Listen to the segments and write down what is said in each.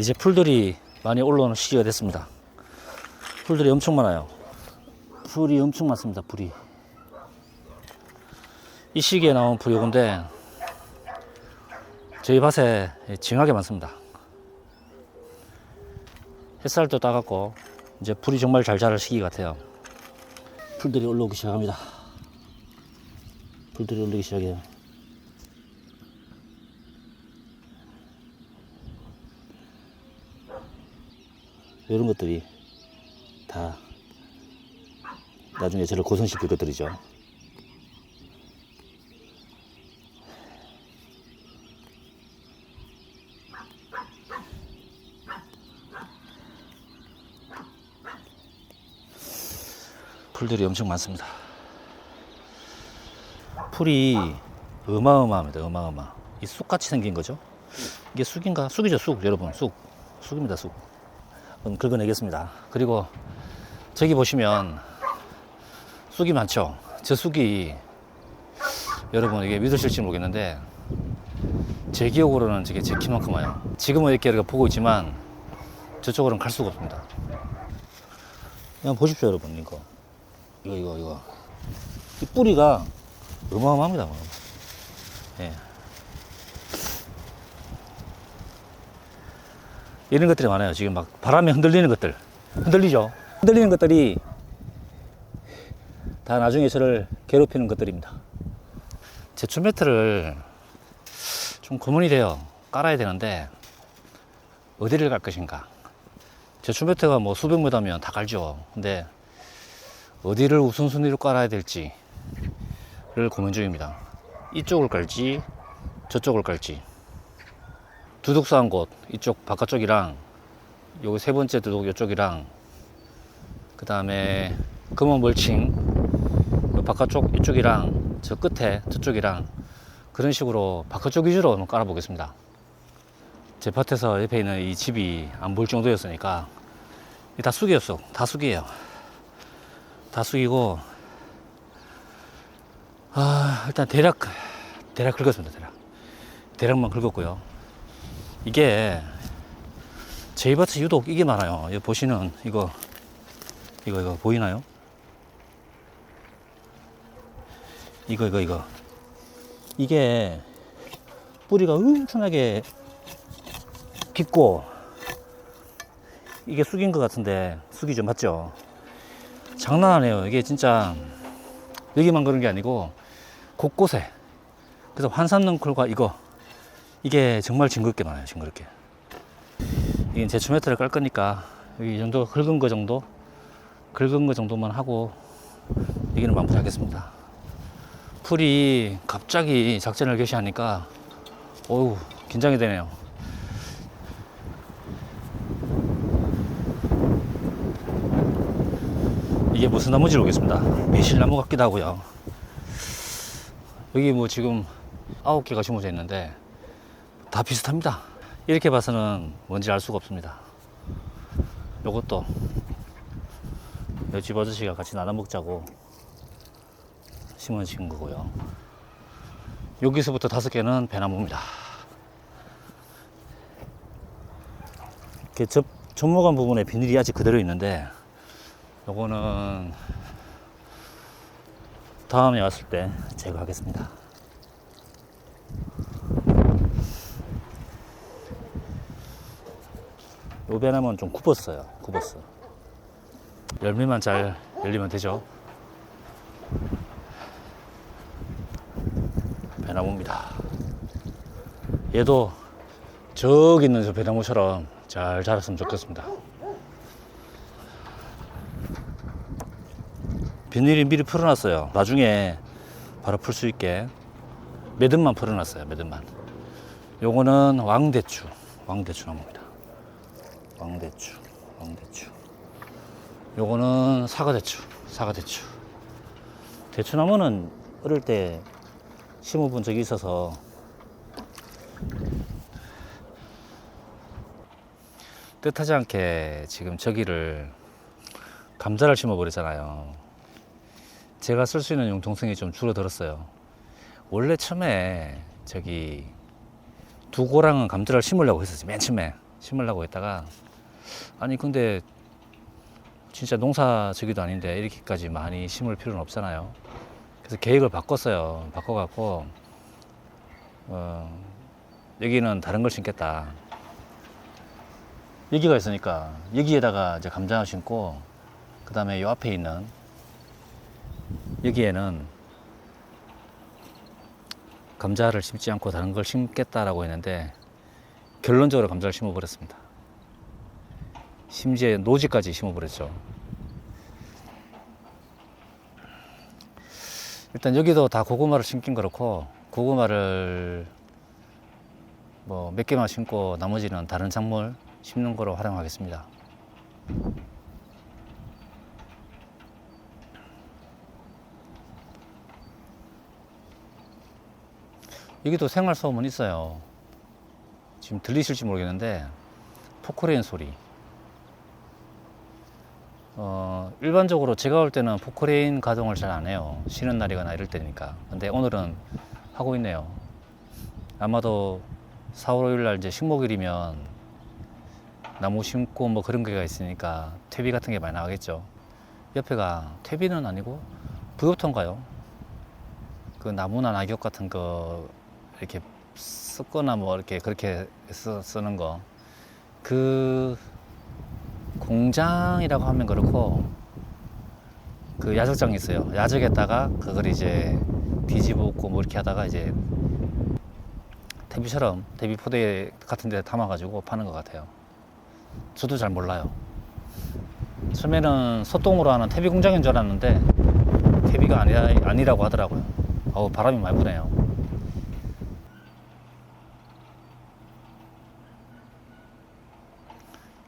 이제 풀들이 많이 올라오는 시기가 됐습니다. 풀들이 엄청 많아요. 풀이 엄청 많습니다. 풀이. 이 시기에 나온 풀이 요건데 저희 밭에 징하게 많습니다. 햇살도 따갑고 이제 풀이 정말 잘 자랄 시기 같아요. 풀들이 올라오기 시작합니다. 풀들이 올라오기 시작해요. 이런 것들이 다 나중에 저를 고생시킬 것들이죠. 풀들이 엄청 많습니다. 풀이 어마어마합니다. 어마어마. 이 쑥같이 생긴 거죠. 이게 쑥인가? 쑥이죠, 쑥. 여러분, 쑥. 쑥입니다, 쑥. 한번 긁어내겠습니다. 그리고 저기 보시면 쑥이 많죠. 저 쑥이 여러분 이게 믿으실지 모르겠는데 제 기억으로는 저게 제 키만큼 와요. 지금은 이렇게 우리가 보고 있지만 저쪽으로는 갈 수가 없습니다. 그냥 보십시오, 여러분 이거 이거 이거 이거 이 뿌리가 어마어마합니다. 예. 이런 것들이 많아요. 지금 막 바람에 흔들리는 것들. 흔들리죠? 흔들리는 것들이 다 나중에 저를 괴롭히는 것들입니다. 제초 매트를 좀 고민이 돼요. 깔아야 되는데 어디를 갈 것인가. 제초 매트가 뭐 수백 미터면 다 깔죠. 근데 어디를 우선순위로 깔아야 될지를 고민 중입니다. 이쪽을 깔지 저쪽을 깔지 두둑사한 곳 이쪽 바깥쪽이랑 요세 번째 두둑 이쪽이랑 그 다음에 검은 멀칭 요 바깥쪽 이쪽이랑 저 끝에 저쪽이랑 그런 식으로 바깥쪽 위주로 한번 깔아 보겠습니다. 제 밭에서 옆에 있는 이 집이 안 보일 정도였으니까 이다 쑥이었어 다 쑥이에요. 다 쑥이고 아 일단 대략 대략 긁었습니다 대략. 대략만 긁었고요 이게 저희 밭에 유독 이게 많아요. 여기 보시는 이거 이거 이거 보이나요? 이거 이거 이거 이게 뿌리가 엄청나게 깊고 이게 쑥인 것 같은데 쑥이죠 맞죠? 장난 아니에요. 이게 진짜 여기만 그런 게 아니고 곳곳에 그래서 환산넝쿨과 이거 이게 정말 징그럽게 많아요, 징그럽게. 이게 제초 매트를 깔 거니까 이 정도 긁은 거 정도, 긁은 거 정도만 하고 여기는 마무리하겠습니다. 풀이 갑자기 작전을 개시하니까 어우 긴장이 되네요. 이게 무슨 나무인지 모르겠습니다. 매실나무 같기도 하고요. 여기 뭐 지금 아홉 개가 심어져 있는데 다 비슷합니다. 이렇게 봐서는 뭔지 알 수가 없습니다. 요것도 집 아저씨가 같이 나눠 먹자고 심어진 거고요. 여기서부터 다섯 개는 배나무입니다. 이렇게 접, 접목한 부분에 비닐이 아직 그대로 있는데 요거는 다음에 왔을 때 제거하겠습니다. 요 배나무는 좀 굽었어요. 굽었어. 열매만 잘 열리면 되죠. 배나무입니다. 얘도 저기 있는 저 배나무처럼 잘 자랐으면 좋겠습니다. 비닐이 미리 풀어놨어요. 나중에 바로 풀 수 있게 매듭만 풀어놨어요. 매듭만. 요거는 왕대추, 왕대추 나무입니다. 왕대추, 왕대추. 요거는 사과대추, 사과대추. 대추나무는 어릴 때 심어본 적이 있어서 뜻하지 않게 지금 저기를 감자를 심어버리잖아요. 제가 쓸 수 있는 융통성이 좀 줄어들었어요. 원래 처음에 저기 두고랑은 감자를 심으려고 했었지, 맨 처음에. 심으려고 했다가 아니 근데 진짜 농사 저기도 아닌데 이렇게까지 많이 심을 필요는 없잖아요. 그래서 계획을 바꿨어요. 바꿔갖고 어, 여기는 다른 걸 심겠다. 여기가 있으니까 여기에다가 이제 감자 심고 그 다음에 요 앞에 있는 여기에는 감자를 심지 않고 다른 걸 심겠다라고 했는데 결론적으로 감자를 심어버렸습니다. 심지어 노지까지 심어버렸죠. 일단 여기도 다 고구마를 심긴 그렇고 고구마를 뭐 몇 개만 심고 나머지는 다른 작물 심는 거로 활용하겠습니다. 여기도 생활 소음은 있어요. 지금 들리실지 모르겠는데 포크레인 소리. 어, 일반적으로 제가 올 때는 포크레인 가동을 잘 안 해요. 쉬는 날이거나 이럴 때니까. 근데 오늘은 하고 있네요. 아마도 4월 5일 날 이제 식목일이면 나무 심고 뭐 그런 게가 있으니까 퇴비 같은 게 많이 나가겠죠. 옆에가 퇴비는 아니고 부엽토인가요? 그 나무나 낙엽 같은 거 이렇게 섞거나 뭐 이렇게 그렇게 써, 쓰는 거. 그 공장이라고 하면 그렇고 그 야적장이 있어요. 야적에다가 그걸 이제 뒤집어엎고 뭐 이렇게 하다가 이제 퇴비처럼 퇴비 포대 같은 데 담아가지고 파는 것 같아요. 저도 잘 몰라요. 처음에는 소똥으로 하는 퇴비 공장인 줄 알았는데 퇴비가 아니라, 아니라고 하더라고요. 어우, 바람이 많이 부네요.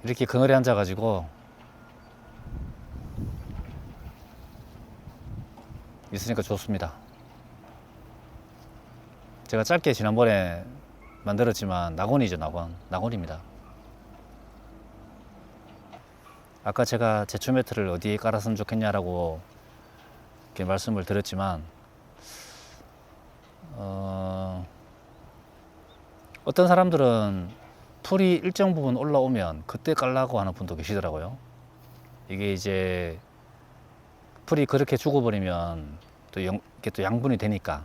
이렇게 그늘에 앉아가지고 있으니까 좋습니다. 제가 짧게 지난번에 만들었지만 낙원이죠, 낙원. 낙원입니다. 아까 제가 제초 매트를 어디에 깔았으면 좋겠냐라고 이렇게 말씀을 드렸지만 어, 어떤 사람들은 풀이 일정 부분 올라오면 그때 깔라고 하는 분도 계시더라고요. 이게 이제 풀이 그렇게 죽어버리면 또 영, 이게 또 양분이 되니까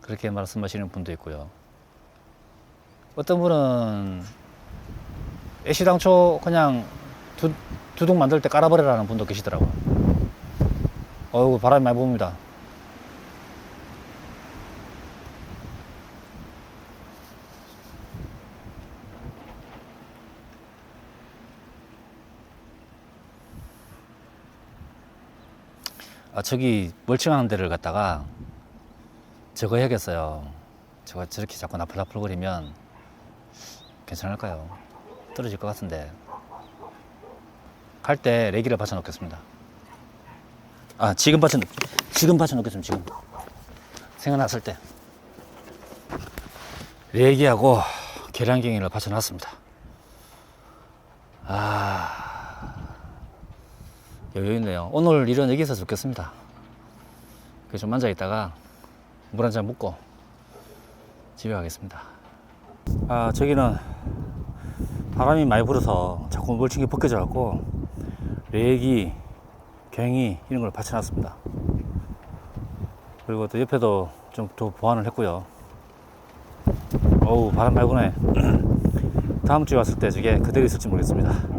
그렇게 말씀하시는 분도 있고요. 어떤 분은 애시당초 그냥 두, 두둑 만들 때 깔아버리라는 분도 계시더라고요. 어이구, 바람이 많이 붑니다. 아, 저기 멀쩡한 데를 갔다가 저거 해야겠어요. 저거 저렇게 자꾸 나풀나풀거리면 괜찮을까요? 떨어질 것 같은데. 갈 때 레기를 받쳐 놓겠습니다. 아, 지금 받쳐, 지금 받쳐 놓겠습니다, 지금. 생각났을 때. 레기하고 계량갱이를 받쳐 놨습니다. 아, 여유 있네요. 오늘 일은 여기서 좋겠습니다. 그래서 좀 앉아 있다가 물 한 잔 먹고 집에 가겠습니다. 아, 저기는 바람이 많이 불어서 자꾸 멀칭이 벗겨져 갖고 레기, 갱이 이런 걸 받쳐놨습니다. 그리고 또 옆에도 좀 더 보완을 했고요. 어우 바람 많이 부네. 다음 주에 왔을 때 저게 그대로 있을지 모르겠습니다.